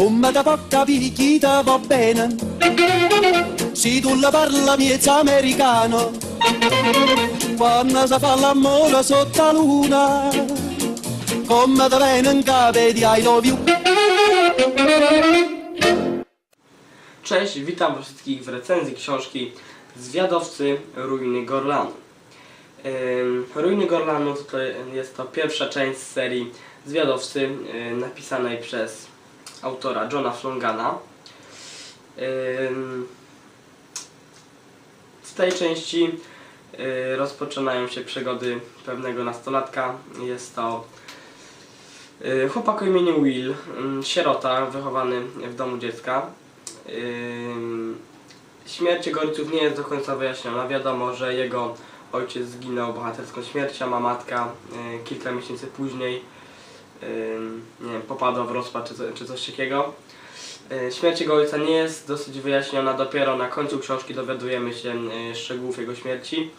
Come da porta picchita va bene. Tu la parla americano. Quando si fa sotto la luna Come di I love you. Cześć, witam wszystkich w recenzji książki Zwiadowcy Ruiny Gorlanu. Ruiny Gorlanu to jest to pierwsza część serii Zwiadowcy napisanej przez autora Johna Flongana. W tej części y, rozpoczynają się przygody pewnego nastolatka. Jest to y, chłopak o imieniu Will, sierota wychowany w domu dziecka. Śmierć jego rodziców nie jest do końca wyjaśniona. Wiadomo, że jego ojciec zginął bohaterską śmiercią, a matka y, kilka miesięcy później nie wiem, popadła w rozpad czy, czy coś takiego. Y, Śmierć jego ojca nie jest dosyć wyjaśniona. Dopiero na końcu książki dowiadujemy się y, szczegółów jego śmierci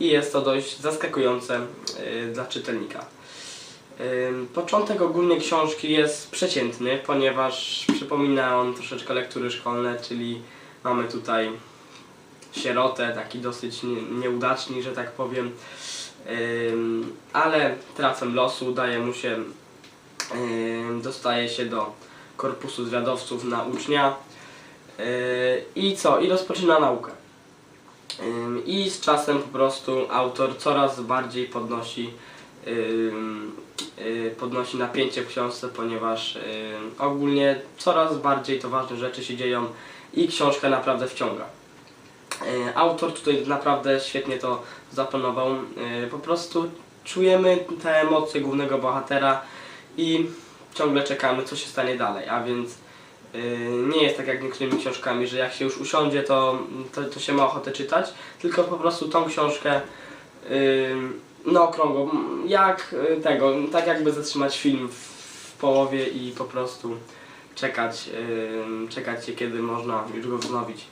i jest to dość zaskakujące y, dla czytelnika. Początek ogólnie książki jest przeciętny, ponieważ przypomina on troszeczkę lektury szkolne, czyli mamy tutaj sierotę, taki dosyć nie- nieudacznik, że tak powiem, ale trafem losu udaje mu się, dostaje się do korpusu zwiadowców na ucznia Yy, i co? I rozpoczyna naukę. I z czasem po prostu autor coraz bardziej podnosi ym, y, podnosi napięcie w książce, ponieważ ym, ogólnie coraz bardziej to ważne rzeczy się dzieją i książka naprawdę wciąga. Autor tutaj naprawdę świetnie to zaplanował. Po prostu czujemy te emocje głównego bohatera i ciągle czekamy, co się stanie dalej. A więc y, nie jest tak jak niektórymi książkami, że jak się już usiądzie, to, to, to się ma ochotę czytać, tylko po prostu tą książkę y, na okrągło, m, jak y, tego, tak jakby zatrzymać film w, połowie i po prostu czekać, czekać się, kiedy można już go wznowić.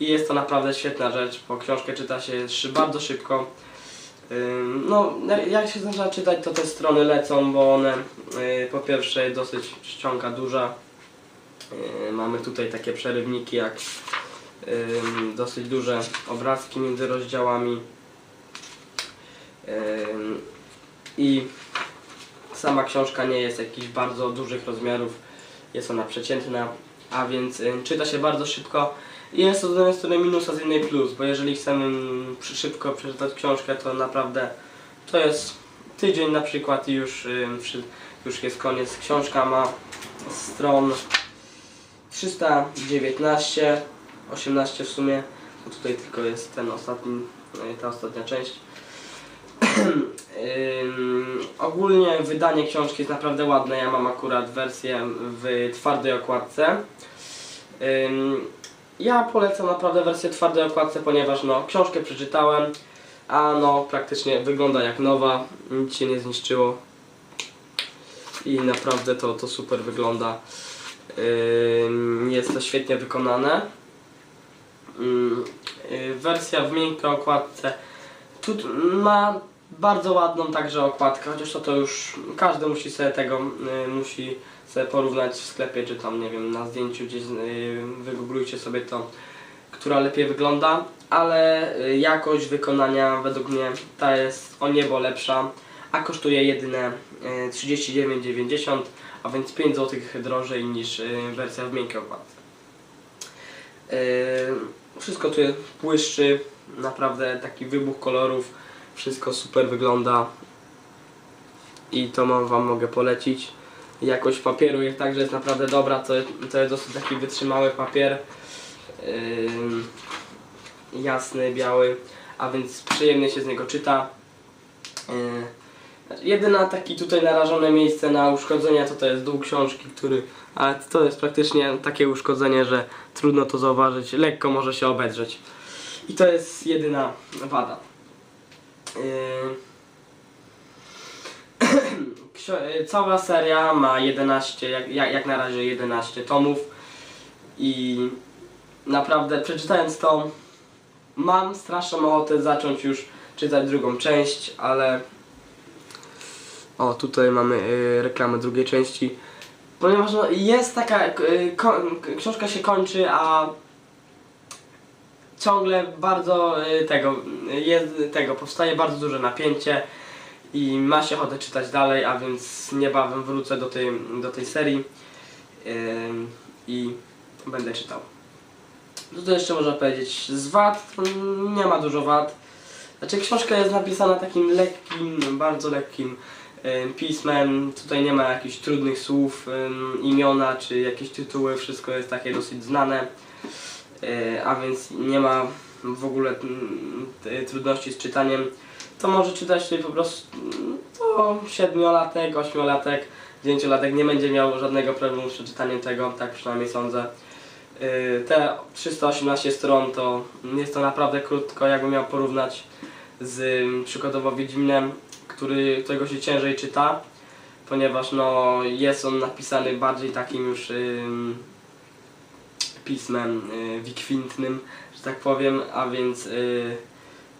I jest to naprawdę świetna rzecz, bo książkę czyta się bardzo szybko. No, jak się zaczyna czytać, to te strony lecą, bo one y, po pierwsze dosyć czcionka duża. Y, Mamy tutaj takie przerywniki jak dosyć duże obrazki między rozdziałami. I sama książka nie jest jakichś bardzo dużych rozmiarów, jest ona przeciętna, a więc y, czyta się bardzo szybko. Jest to z jednej strony minus, a z innej plus, bo jeżeli chcemy szybko przeczytać książkę, to naprawdę to jest tydzień na przykład i już, już jest koniec. Książka ma stron 319, 18 w sumie, bo tutaj tylko jest ten ostatni, y, ta ostatnia część. Ym, ogólnie wydanie książki jest naprawdę ładne. Ja mam akurat wersję w twardej okładce. Ym, ja polecam naprawdę wersję twardej okładce, ponieważ no, książkę przeczytałem, a no praktycznie wygląda jak nowa, nic się nie zniszczyło i naprawdę to, to super wygląda. Ym, jest to świetnie wykonane. Ym, y, wersja w miękkiej okładce tu ma bardzo ładną także okładkę, chociaż to, to już każdy musi sobie tego, y, musi sobie porównać w sklepie, czy tam nie wiem, na zdjęciu gdzieś y, wygooglujcie sobie to, która lepiej wygląda, ale y, jakość wykonania według mnie ta jest o niebo lepsza, a kosztuje jedyne y, 39,90, a więc 5 zł drożej niż y, wersja w miękkiej okładce. Y, Wszystko tu jest błyszczy, naprawdę taki wybuch kolorów, wszystko super wygląda i to Wam mogę polecić. Jakość papieru jest także jest naprawdę dobra, to, to jest dosyć taki wytrzymały papier, Ym, jasny, biały, a więc przyjemnie się z niego czyta. Yy, Jedyna taki tutaj narażone miejsce na uszkodzenia to to jest dół książki, który, ale to jest praktycznie takie uszkodzenie, że trudno to zauważyć, lekko może się obedrzeć. I to jest jedyna wada. Yy, Cała seria ma 11, jak, jak, jak na razie 11 tomów i naprawdę przeczytając to mam straszną ochotę zacząć już czytać drugą część, ale o tutaj mamy y, reklamę drugiej części. Ponieważ no, jest taka, y, książka się kończy, a ciągle bardzo y, tego, tego, powstaje bardzo duże napięcie i ma się ochotę czytać dalej, a więc niebawem wrócę do tej, do tej serii ym, i będę czytał. Co tu jeszcze można powiedzieć? Z wad nie ma dużo wad. Znaczy książka jest napisana takim lekkim, bardzo lekkim ym, pismem. Tutaj nie ma jakichś trudnych słów, ym, imiona czy jakieś tytuły. Wszystko jest takie dosyć znane. Yy, a więc nie ma w ogóle mm, trudności z czytaniem. To może czytać tutaj po prostu mm, to siedmiolatek, ośmiolatek, dziewięciolatek nie będzie miał żadnego problemu z przeczytaniem tego, tak przynajmniej sądzę. Yy, Te 318 stron to jest to naprawdę krótko, jakbym miał porównać z ym, przykładowo Wiedźminem, który, którego się ciężej czyta, ponieważ no, jest on napisany bardziej takim już ym, pismem y, wikwintnym, że tak powiem, a więc y,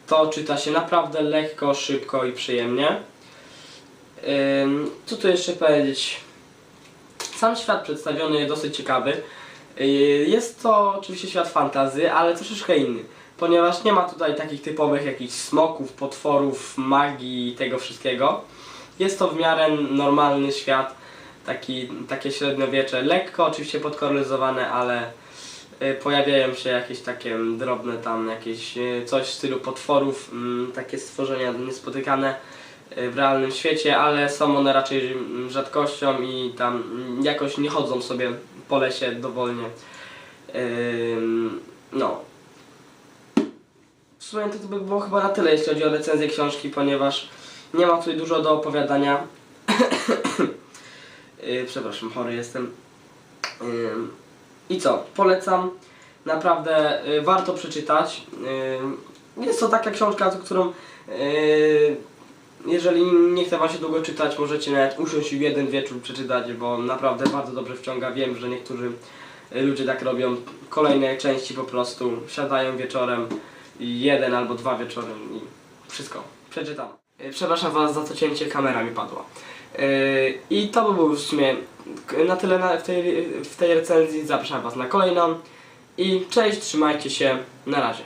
to czyta się naprawdę lekko, szybko i przyjemnie. Co tu jeszcze powiedzieć? Sam świat przedstawiony jest dosyć ciekawy. Y, Jest to oczywiście świat fantazy, ale troszeczkę inny. Ponieważ nie ma tutaj takich typowych jakichś smoków, potworów, magii i tego wszystkiego. Jest to w miarę normalny świat, taki, takie średniowiecze, lekko oczywiście podkoloryzowane, ale pojawiają się jakieś takie drobne tam, jakieś y, coś w stylu potworów, mm, takie stworzenia niespotykane y, w realnym świecie, ale są one raczej mm, rzadkością i tam mm, jakoś nie chodzą sobie po lesie dowolnie. No. W sumie to by było chyba na tyle, jeśli chodzi o recenzję książki, ponieważ nie ma tutaj dużo do opowiadania. Przepraszam, chory jestem. I co? Polecam. Naprawdę y, warto przeczytać. Ym, Jest to taka książka, którą y, jeżeli nie chce Wam się długo czytać, możecie nawet usiąść i jeden wieczór przeczytać, bo naprawdę bardzo dobrze wciąga. Wiem, że niektórzy y, ludzie tak robią. Kolejne części po prostu siadają wieczorem jeden albo dwa wieczory i wszystko. Przeczytam. Y, Przepraszam Was za to cięcie, kamera mi padła. Yy, I to by było w sumie na tyle na, w, tej, w tej recenzji. Zapraszam Was na kolejną. I cześć, trzymajcie się. Na razie.